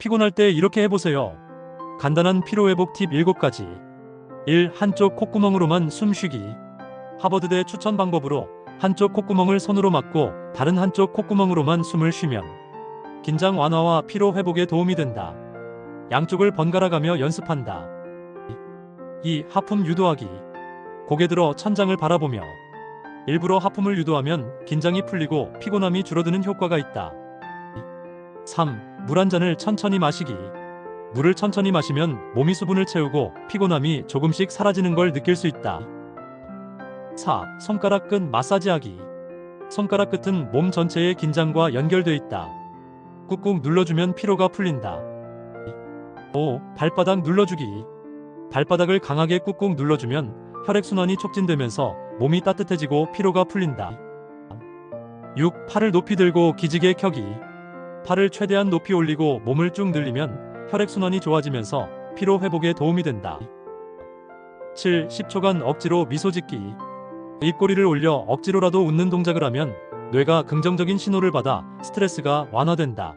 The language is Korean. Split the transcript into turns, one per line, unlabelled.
피곤할 때 이렇게 해보세요. 간단한 피로회복 팁 7가지. 1. 한쪽 콧구멍으로만 숨쉬기. 하버드대 추천 방법으로 한쪽 콧구멍을 손으로 막고 다른 한쪽 콧구멍으로만 숨을 쉬면 긴장 완화와 피로 회복에 도움이 된다. 양쪽을 번갈아 가며 연습한다. 2. 하품 유도하기. 고개 들어 천장을 바라보며 일부러 하품을 유도하면 긴장이 풀리고 피곤함이 줄어드는 효과가 있다. 3. 물 한 잔을 천천히 마시기. 물을 천천히 마시면 몸이 수분을 채우고 피곤함이 조금씩 사라지는 걸 느낄 수 있다. 4. 손가락 끝 마사지하기. 손가락 끝은 몸 전체의 긴장과 연결돼 있다. 꾹꾹 눌러주면 피로가 풀린다. 5. 발바닥 눌러주기. 발바닥을 강하게 꾹꾹 눌러주면 혈액순환이 촉진되면서 몸이 따뜻해지고 피로가 풀린다. 6. 팔을 높이 들고 기지개 켜기. 팔을 최대한 높이 올리고 몸을 쭉 늘리면 혈액순환이 좋아지면서 피로 회복에 도움이 된다. 7. 10초간 억지로 미소 짓기. 입꼬리를 올려 억지로라도 웃는 동작을 하면 뇌가 긍정적인 신호를 받아 스트레스가 완화된다.